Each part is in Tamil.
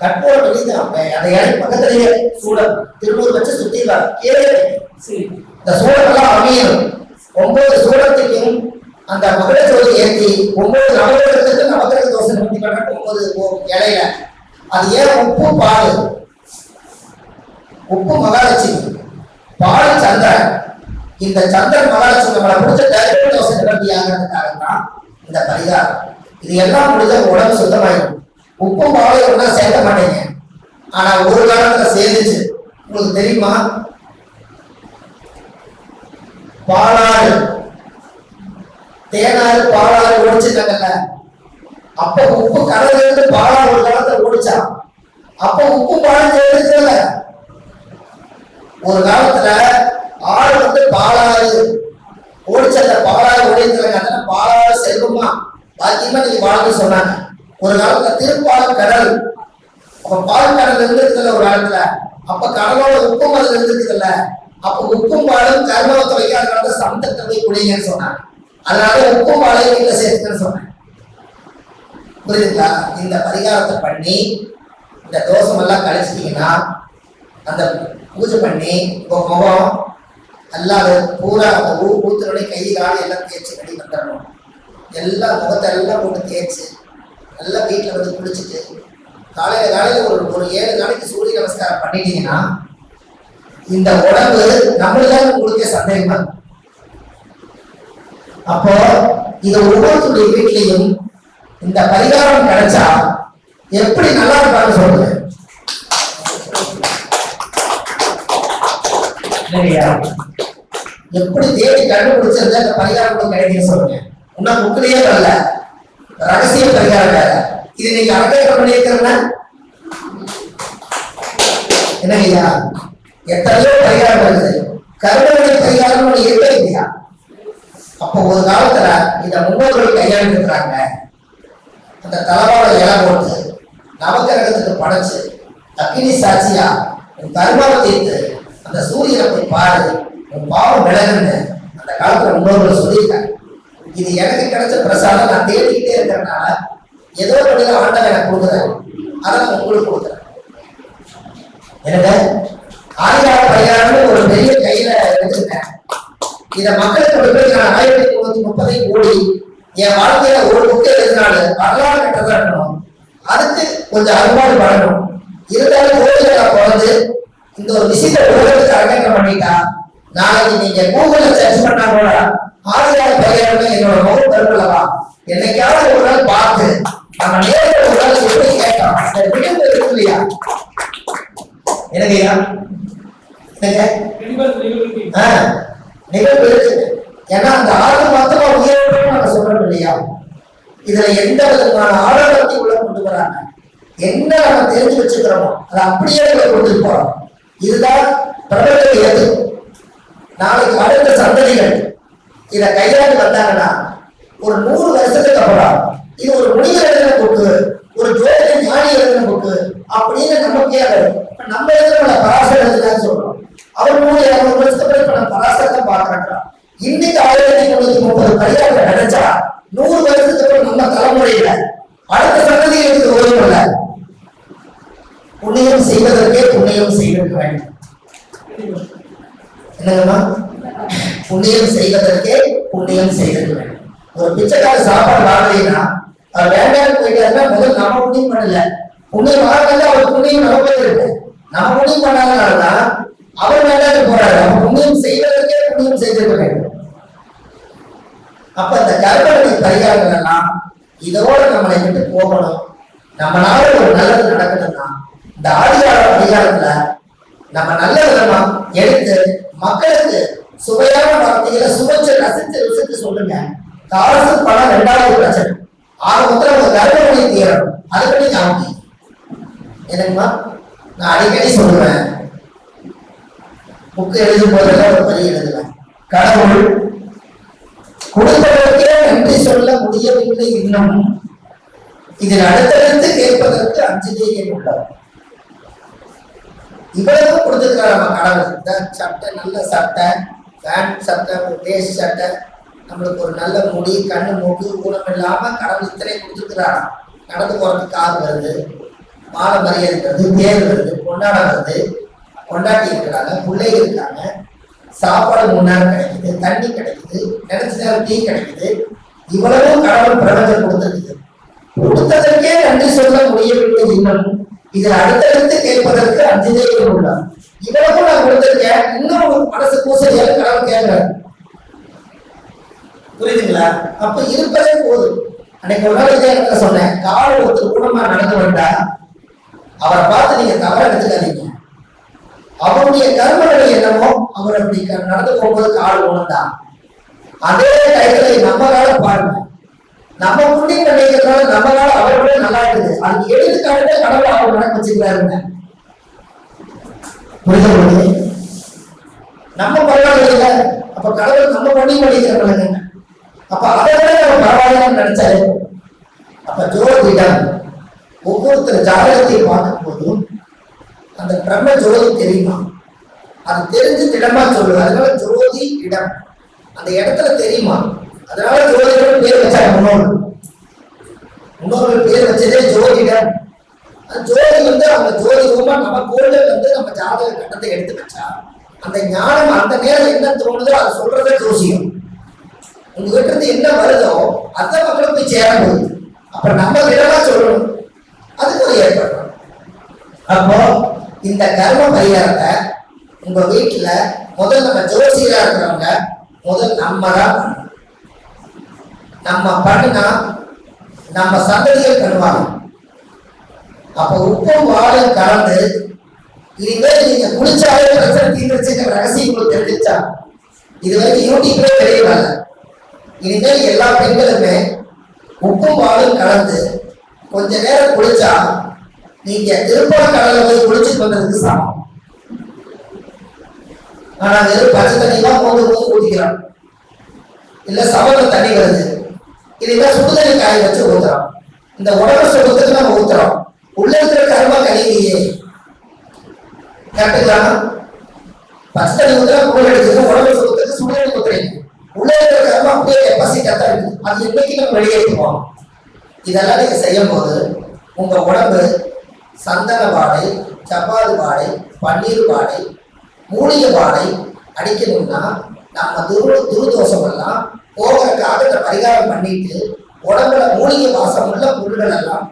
கற்பூரம் வெளிதான் அந்த இலை பக்கத்திலேயே சூடம் திருநூறு வச்சு சுத்திடுவாங்க கீழே இந்த சூடமெல்லாம் அமையும் ஒன்பது சூடத்தையும் அந்த மகள ஜோதி ஏற்றி ஒன்பது நவகிரகத்துக்கு நவகிரக தோசை நிறுத்தி பண்ற ஒன்பது இலையில. அது ஏன் உப்பு பால்? உப்பு மகாலட்சுமி. பால் சந்திரன். இந்த சந்திரன் மகாலட்சுமி நம்மளை பிடிச்ச கருப்பு தோசை நிவர்த்தி ஆகிறதுக்காக தான் இந்த பரிகாரம். இது எல்லாம் முடிஞ்ச உடம்பு சுத்தமாயிடும். உப்பும் பாலையும் ஒன்றா சேர்க்க மாட்டீங்க. ஆனா ஒரு காலத்துல சேர்ந்துச்சு உங்களுக்கு தெரியுமா? பாலாறு. தேனாறு பாலாறு ஓடிச்சிட்டாங்கல்ல அப்ப உப்பு கடல்ல இருந்து பாலாறு ஒரு காலத்துல ஓடிச்சா அப்ப உப்பு பாலம் சேர்ந்துச்சுல ஒரு காலத்துல ஆறு வந்து பாலாறு. ஓடிச்ச அந்த பாலாறு ஓடிக்கிறாங்க பாலாறு செல்வமா பாக்கியமா நீங்க வாழ்ந்து சொன்னாங்க. ஒரு காலத்துல திருப்பாலம் கடல். அப்ப பால் கடல் இருந்துருக்குல்ல ஒரு காலத்துல. அப்ப கடலோட உப்பும் அதுல இருந்துருக்குல்ல அப்ப உப்பும் பாலும் கர்மத்தை வைக்காத சமத்தத்தை போய் குடிங்கன்னு சொன்னாங்க. அதனால உப்பும் பாலையும் வீட்டுல சேர்த்துக்கன்னு சொன்னேன் புரியுதுங்களா? இந்த பரிகாரத்தை பண்ணி இந்த தோஷம் எல்லாம் கழிச்சிட்டீங்கன்னா அந்த பூஜை பண்ணி உங்க முகம் அல்லாது பூரா அந்த ஊர் ஊத்துறோட கை காலம் எல்லாம் தேய்ச்சி ரெடி வந்துடணும். எல்லாம் முகத்தை எல்லாம் போட்டு தேய்ச்சி நல்லா வீட்டில் வந்து குளிச்சுட்டு காலையில் காலையில் ஒரு ஒரு ஏழு நாளைக்கு சூரிய நமஸ்காரம் பண்ணிட்டீங்கன்னா இந்த உடம்பு நம்மளுதான் உங்களுக்கு சந்தேகமா அப்போ இது ஒவ்வொருத்தருடைய வீட்லையும் இந்த பரிகாரம் கிடைச்சா எப்படி நல்லா இருப்பாங்க சொல்லுங்க. எப்படி தேடி கண்டுபிடிச்சிருந்தா இந்த பரிகாரம் உங்களுக்கு சொல்லுங்க. இன்னும் புக்கிலேயே வரல ரகசிய பரிகாரம் வேற. இது நீங்க அலங்காரம் என்ன என்னங்கய்யா எத்தனையோ பரிகாரம் வருது கருணை பரிகாரம் ஒண்ணு இருக்கே இல்லையா? அப்ப ஒரு காலத்துல இந்த முன்னோர்கள் கையாண்டுறாங்க அந்த தலைவாட இலை போட்டு நவகிரகத்துக்கு படைச்சு அக்னி சாட்சியா உன் கர்மாவை தீர்த்து அந்த சூரியனை போய் பாரு. உன் பாவம் விலகுன்னு அந்த காலத்துல முன்னோர்கள் சொல்லியிருக்காங்க. இது எனக்கு கிடைச்ச பிரசாதம். நான் தேடிக்கிட்டே இருக்கிறதுனால ஏதோ ஒரு வழியில ஆண்டவன் எனக்கு கொடுக்குறேன் அதை நான் உங்களுக்கு கொடுக்குறேன். எனக்கு ஆயிரம் பரிகாரம்னு ஒரு பெரிய கையில வச்சிருக்கேன் இதை மக்களுக்கு கொண்டு நான் ஆயிரத்தி தொண்ணூத்தி முப்பதை கோடி என் வாழ்க்கையில ஒரு புக்கு எழுதினாலும் வரலாறு கட்டதா இருக்கணும். அதுக்கு கொஞ்சம் அறுபாடு பண்ணணும் இருந்தாலும் ஓடியா பிறந்து இந்த ஒரு விஷயத்தை உலகத்துக்கு அரங்கேற்றம் பண்ணிட்டா நாளைக்கு நீங்க கூகுள்ல சர்ச் பண்ணா கூட ஆதிகால பரிகாரம் என்னோட முகம் பெருமளவா என்னைக்காவது ஒரு நாள் பார்த்து நம்ம நேரில் ஒரு நாள் எப்படி கேட்கலாம்? இந்த விடுப்பு இருக்கு இல்லையா? என்னங்கய்யா? என்னங்க? ஆ, நிகழ்வு இருக்கு. ஏன்னா அந்த ஆறு மாத்தமா உயர்வு நம்ம சொல்றோம் இல்லையா? இதுல எந்த விதமான ஆடம்பரத்தை உள்ள கொண்டு வராங்க? என்ன நம்ம தெரிஞ்சு வச்சுக்கிறோமோ அதை அப்படியே நம்ம கொண்டு போறோம். இதுதான் பிரபலத்தை நாளைக்கு அடுத்த சந்ததிகள் இதை கையாண்டு வந்தாங்கன்னா ஒரு நூறு வருஷத்துக்கு அப்புறம் இது ஒரு முனிவர் எழுதின புக்கு ஒரு ஜோதிட ஞானி எழுதின புக்கு அப்படின்னு நமக்கே வரும் நம்ம எழுதுன பராசர் எழுதுனான்னு சொல்றோம்? அவர் மூணு இரநூறு வருஷத்துக்கு இப்ப நம்ம பராசரத்தை பாக்குறாங்க இன்னைக்கு ஆயிரத்தி முன்னூத்தி முப்பது கையாண்டு நினைச்சா நூறு வருஷத்துக்கு நம்ம தலைமுறையில அடுத்த சந்ததிகளுக்கு ஓய்வு இல்லை புண்ணியம் செய்வதற்கே புண்ணியம் செய்திருக்க வேண்டும். என்னங்கம்மா? புண்ணியம் செய்வதற்கே புண்ணியம் செய்தது வேண்டும். ஒரு பிச்சைக்கார சாப்பாடு வாங்கலைன்னா அவர் வேண்டாம் போயிட்டாருன்னா முதல் நம்ம புண்ணியம் பண்ணல. புண்ணியம் வாங்கல அவர் புண்ணியம் நம்ம இருக்கு. நம்ம புண்ணியம் பண்ணாதனாலதான் அவர் வேண்டாம் போறாரு. நம்ம புண்ணியம் செய்வதற்கே புண்ணியம் செய்திருக்க வேண்டும். அப்ப இந்த கர்மனை பரிகாரங்கள் இதோட நம்மளை விட்டு போகணும். நம்மளால ஒரு நல்லது நடக்கணும்னா இந்த ஆதிகார பரிகாரத்துல நம்ம நல்ல விதமா எடுத்து மக்களுக்கு சுவையான வார்த்தைகளை சுவைச்சு ரசிச்சு ருசிச்சு சொல்லுங்க. காசு பணம் ரெண்டாவது பிரச்சனை. ஆக மொத்தம் உங்க கர்ப்பமணி தீரணும் அதுக்கு நீங்க அவங்க எனக்குமா நான் அடிக்கடி சொல்லுவேன். புக்கு எழுதும் போதெல்லாம் ஒரு பதிவு எழுதுவேன். கடவுள் கொடுத்தவருக்கே நன்றி சொல்ல முடியவில்லை இன்னும். இதில் அடுத்தடுத்து கேட்பதற்கு அஞ்சுதேயம் உள்ளவர் இவ்வளவு கொடுத்துருக்காரு நம்ம கடவுள். இந்த சட்டை நல்ல சட்டை. பேண்ட் சட்டை ஒரு வேஸ்ட் சட்டை நம்மளுக்கு ஒரு நல்ல முடி கண்ணு மூக்கு ஊனம் இல்லாம கடவுள் இத்தனை கொடுத்துருக்கிறாராம். நடந்து போறதுக்கு கார் வருது மாலை மரியாதை இருக்கிறது தேர் வருது கொண்டாட வருது. கொண்டாட்டி இருக்கிறாங்க பிள்ளைங்க இருக்காங்க. சாப்பாடு மூணு நேரம் கிடைக்குது தண்ணி கிடைக்குது நினைச்ச நேரம் டீ கிடைக்குது. இவ்வளவும் கடவுள் பிரபஞ்சம் கொடுத்துருக்குது. கொடுத்ததற்கே நன்றி சொல்ல முடியவில்லை இன்னும். இதில் அடுத்தடுத்து கேட்பதற்கு அஞ்சு தெய்வம் உள்ளார் இவ்வளவு நான் கொடுத்திருக்கேன். இன்னும் உங்களுக்கு மனசு பூசலியால கடவுள் கேட்கிறார். புரியுதுங்களா? அப்ப இருப்பதே போதும். அன்னைக்கு ஒரு நாள் இதே இடத்துல சொன்னேன் கால் ஒருத்தர் குடும்பமா நடந்து வந்தா அவரை பார்த்து நீங்க தவற எடுத்துக்காதீங்க. அவருடைய கர்மநிலை என்னமோ அவர் அப்படி நடந்து போகும்போது கால் உணர்ந்தான் அதே டயத்துல நம்ம கால பாருங்க. நம்ம புண்ணியம் நினைக்கிறதுனால நம்ம கால அவரோட நல்லா இருக்குது. அதுக்கு எடுத்துக்காட்டு கடவுள் அவர் நடக்க வச்சுக்கிறாருங்க. புரியுது நம்ம பரவாயில்ல அப்ப கடவுள் நம்ம பண்ணி படிக்கிறவங்க அப்ப அதை விட நம்ம பரவாயில்லன்னு நினைச்சாரு அப்ப ஜோதிடம் ஒவ்வொருத்தர் ஜாதகத்தையும் பார்க்கும் போதும் அந்த பிரம்ம ஜோதி தெரியுமா? அது தெரிஞ்சு திடமா சொல்லுது. அதனால ஜோதி இடம். அந்த இடத்துல தெரியுமா? அதனால ஜோதிடம் பேர் வச்சாங்க முன்னோர்கள் முன்னோர்கள் பேர் வச்சதே ஜோதிடம். ஜோதி வந்து அவங்க ஜோதி ரூபா நம்ம கோல்ல வந்து நம்ம ஜாதக கட்டத்தை எடுத்து வச்சா அந்த ஞானம் அந்த நேரம் என்ன தோணுதோ அதை சொல்றதே ஜோசியம். உங்ககிட்ட இருந்து என்ன வருதோ அந்த மக்களும் போய் சேர போகுது அப்ப நம்ம விடமா சொல்லணும். அதுக்கு ஒரு ஏற்பாடு. அப்போ இந்த கர்ம பரிகாரத்தை உங்க வீட்டுல முதல் நம்ம ஜோசியரா இருக்கிறவங்க முதல் நம்ம தான் பண்ணணும். நம்ம பண்ணினா நம்ம சந்ததிகள் பண்ணுவாங்க. அப்ப உப்பும் வாழும் கலந்து இனிமேல் நீங்க குளிச்சாலே பிரச்சனை தீர்ந்துச்சுங்கிற ரகசியம் உங்களுக்கு தெரிஞ்சிச்சா இது வரைக்கும் யூடியூப்ல தெரிய இனிமேல் எல்லா பெண்களுமே உப்பும் வாழும் கலந்து கொஞ்ச நேரம் குளிச்சா நீங்க திருப்பண கடல்ல போய் குளிச்சுட்டு வந்ததுக்கு சமம். ஆனா வெறும் பச்சை தண்ணி தான் போது போது ஊத்திக்கிறோம். இல்ல சவல தண்ணி வருது. இதுதான் சுடுதண்ணி காய வச்சு ஊத்துறோம். இந்த உடம்பு சுகத்துக்கு நம்ம ஊத்துறோம். உள்ள இருக்கிற கருமா கழிலையே கரெக்டுங்களா பச்சை தண்ணி ஊத்துறா கூட எடுத்துட்டு உடம்பு சுகத்துக்கு சுடு தண்ணி ஊத்துறீங்க உள்ள இருக்கிற கருமா அப்படியே கெப்பாசிட்டா தான் இருக்கு அது என்னைக்கு நம்ம வெளியேற்றுவோம்? இதெல்லாம் நீங்க செய்யும் போது உங்க உடம்பு சந்தன வாடை சப்பாது வாடை பன்னீர் வாடை மூலிகை வாடை அடிக்கணும்னா நம்ம துரு துருதோஷம் எல்லாம் போகிறதுக்காக பரிகாரம் பண்ணிட்டு உடம்புல மூலிகை வாசம் உள்ள பொருள்கள் எல்லாம்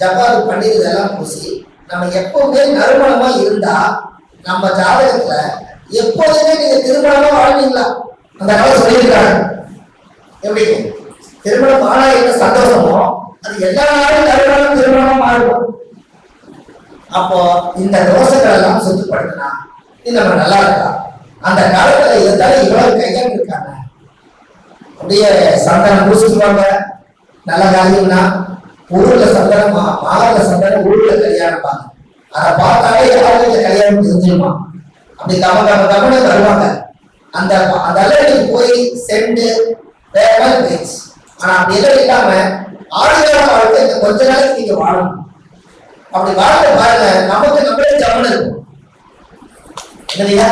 ஜப்பாது பன்னீர் இதெல்லாம் பூசி நம்ம எப்பவுமே நறுமணமா இருந்தா நம்ம ஜாதகத்துல எப்போதுமே நீங்க திருமணமா வாழ்வீங்களா? அந்த காலம் சொல்லியிருக்காங்க. எப்படி? திருமணம் ஆனா என்ன சந்தோஷமோ அது எல்லா நாளும் நறுமணம் திருமணமா மாறும் அப்போ இந்த தோஷங்கள் எல்லாம் சுத்தப்படுத்தினா இது நம்ம நல்லா இருக்கலாம். அந்த காலத்துல இருந்தாலும் இவ்வளவு கைகள் இருக்காங்க. அப்படியே சந்தனம் பூசிக்குவாங்க. நல்ல காரியம்னா ஊர்ல சந்தனமா மா- மாலை சந்தனம் ஊர்ல கல்யாணம் பாங்க அதை பார்த்தாலே யாரும் கல்யாணம் தெரிஞ்சிருமா அப்படி கம கம கமனு தருவாங்க. அந்த அந்த அளவுக்கு போய் சென்று வேற மாதிரி ஆனா அப்படி எதுவும் இல்லாம ஆதிகால வாழ்க்கை இந்த கொஞ்ச நாளைக்கு நீங்க வாழணும் அப்படி வாழ்க்கை பாருங்க நமக்கு நம்மளே ஜம்மன் இருக்கும். இல்லையா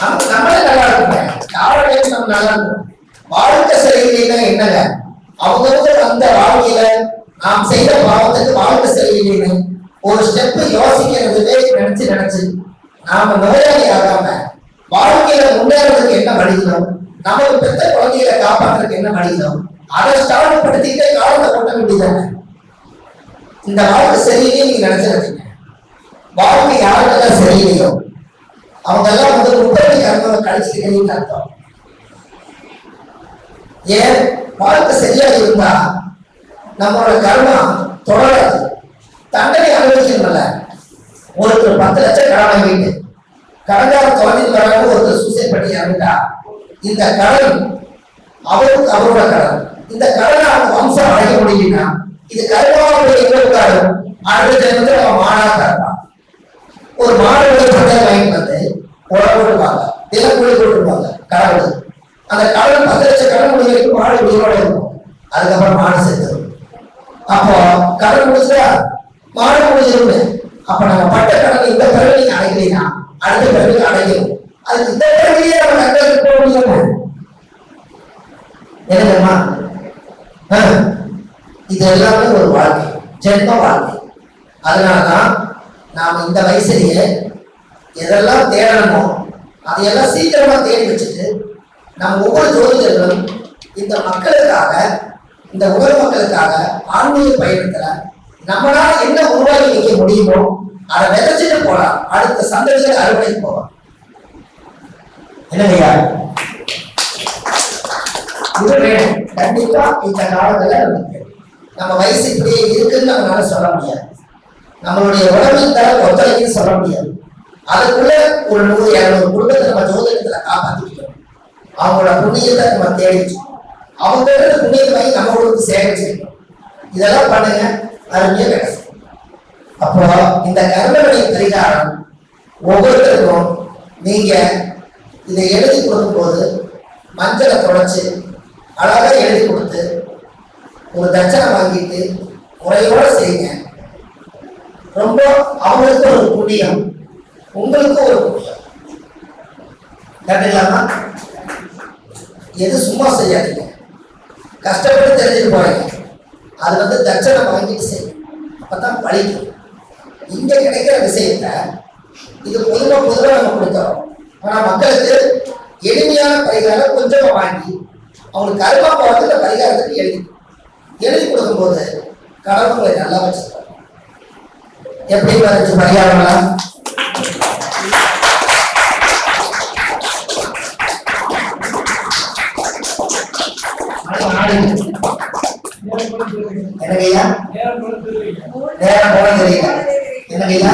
நமக்கு நம்மளே நல்லா இருக்குங்க யாரோட நம்ம நல்லா இருக்கும். வாழ்க்கை சரியில்லைன்னா என்னங்க? அவங்க அந்த வாழ்க்கையில நாம் செய்த பாவத்துக்கு வாழ்க்கை சரியில்லைன்னு ஒரு ஸ்டெப் யோசிக்கிறதுவே நினைச்சு நினைச்சு நாம நோயாளி ஆகாம வாழ்க்கையில முன்னேறதுக்கு என்ன வழிகிறோம் நமக்கு பெத்த குழந்தைகளை காப்பாற்றுறதுக்கு என்ன வழிகிறோம் அதை ஸ்டார்ட் படுத்திக்கிட்டே காலத்தை கொட்ட வேண்டியதானே இந்த வாழ்க்கை சரியில்லையே நீங்க நினைச்சிருக்கீங்க வாழ்க்கை யாருக்கெல்லாம் சரியில்லையோ அவங்க எல்லாம் வந்து முப்பத்தி கர்மத்தை கழிச்சிருக்கீங்கன்னு அர்த்தம். ஏன்? வாழ்க்கை சரியா இருந்தா நம்மளோட கர்மா தொடராது. தண்டனை அனுபவிக்கணும்ல ஒருத்தர் பத்து லட்சம் கடன் வாங்கிட்டு கடன்கார தொலைவில் வராங்க ஒருத்தர் சூசைட் பண்ணி இறந்துட்டா இந்த கடன் அவருக்கு அவரோட கடன். இந்த கடனை அவங்க வம்சம் அடைக்க முடியும்னா இது கருமாவுடைய எங்களுக்கு அடுத்த ஜென்மத்தில் அவன் மாடாக இருப்பான். ஒரு மாணவர்கள் பட்டை வாங்கிட்டு வந்து உழவு விடுவாங்க இல்ல கூலி கடவுள் அந்த கடவுள் பத்து லட்சம் கடன் முடிக்கிறதுக்கு மாடு உயிரோட இருக்கும். அதுக்கப்புறம் மாடு செத்துரும் அப்போ கடன் முடிச்சா மாடு முடிச்சிருந்து அப்ப நம்ம பட்ட கடன் இந்த பிறகு நீங்க அடைக்கலாம் அடுத்த பிறகு அடைக்கணும். அது இந்த பிறகுலயே நம்ம கட்டத்துக்கு போக முடியும் ஆ, இது எல்லாமே ஒரு வாழ்க்கை. ஜென்ம வாழ்க்கை. அதனாலதான் நாம இந்த வயசுலயே எதெல்லாம் தேடணுமோ அதையெல்லாம் சீக்கிரமா தேடி வச்சுட்டு நம்ம ஒவ்வொரு ஜோதிடர்களும் இந்த மக்களுக்காக இந்த உலக மக்களுக்காக ஆன்மீக பயணத்துல நம்மளால என்ன உருவாக்கி வைக்க முடியுமோ அதை விதைச்சிட்டு போலாம். அடுத்த சந்ததிகளை அறுவடை போகலாம். என்னையா இது வேணும். கண்டிப்பா இந்த காலத்துல நமக்கு நம்ம வயசு இப்படியே இருக்குன்னு நம்மளால சொல்ல முடியாது. நம்மளுடைய உடம்பின் தர ஒத்துழைக்குன்னு சொல்ல முடியாது. அதுக்குள்ள ஒரு நூறு இரநூறு குடும்பத்தை நம்ம ஜோதிடத்துல காப்பாற்றிக்கணும் அவங்களோட புண்ணியத்தை நம்ம தேடிச்சோம் அவங்க இருக்கிற புண்ணியத்தை வாங்கி நம்ம கொடுத்து சேகரிச்சிருக்கோம் இதெல்லாம் பண்ணுங்க. அருமையா கிடைக்கும் அப்போ இந்த கர்மவழி பரிகாரம் ஒவ்வொருத்தருக்கும் நீங்க இதை எழுதி கொடுக்கும்போது மஞ்சளை தொடச்சு அழகாக எழுதி கொடுத்து ஒரு தட்சணை வாங்கிட்டு முறையோட செய்யுங்க. ரொம்ப அவங்களுக்கு ஒரு புண்ணியம் உங்களுக்கும் ஒரு புண்ணியம். கரெக்டுங்களாமா எது சும்மா செய்யாதீங்க. கஷ்டப்பட்டு தெரிஞ்சுட்டு போறீங்க அது வந்து தட்சணை வாங்கிட்டு செய்யும் அப்பதான் பழிக்கும். இங்க கிடைக்கிற விஷயத்த இது பொதுவா பொதுவா நம்ம கொடுக்குறோம். ஆனா மக்களுக்கு எளிமையான பரிகாரம் கொஞ்சமா வாங்கி அவங்களுக்கு கருமா போகிறதுக்கு பரிகாரத்துக்கு எழுதி எழுதி கொடுக்கும்போது கடவுளை நல்லா வச்சிருக்காங்க எப்படி வந்துச்சு பரிகாரம்லாம் என்னங்கய்யா நேரம் போன தெரியல என்னங்கய்யா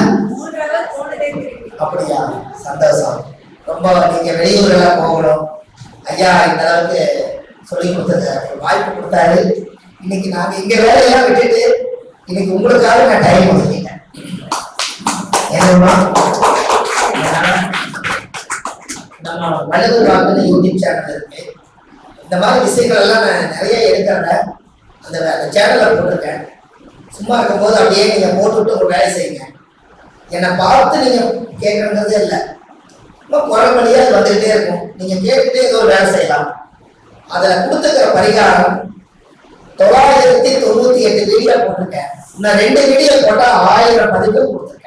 அப்படியா சந்தோஷம் ரொம்ப நீங்க வெளியூர் எல்லாம் போகணும் ஐயா இந்த அளவுக்கு சொல்லி கொடுத்தது வாய்ப்பு கொடுத்தாரு இன்னைக்கு நாங்க இங்க வேலையெல்லாம் விட்டுட்டு இன்னைக்கு உங்களுக்காக நான் டைம் ஒதுக்கிட்டேன் ஏன்னா நம்ம வலது வாக்குன்னு யூடியூப் சேனல் இருக்கு. இந்த மாதிரி விஷயங்கள் எல்லாம் நான் நிறைய எடுக்கிறேன் அந்த அந்த சேனலில் போட்டிருக்கேன். சும்மா இருக்கும்போது அப்படியே நீங்கள் போட்டுவிட்டு ஒரு வேலை செய்யுங்க. என்னை பார்த்து நீங்கள் கேட்கணுங்கிறதே இல்லை. ரொம்ப குரல் வழியா அது வந்துக்கிட்டே இருக்கும். நீங்கள் கேட்டுட்டே ஏதோ ஒரு வேலை செய்யலாம். அதில் கொடுத்துக்கிற பரிகாரம் தொள்ளாயிரத்தி தொண்ணூற்றி எட்டு வீடியோ போட்டிருக்கேன். நான் ரெண்டு வீடியோ போட்டால் ஆயிரம் பதிவு கொடுத்துருக்கேன்.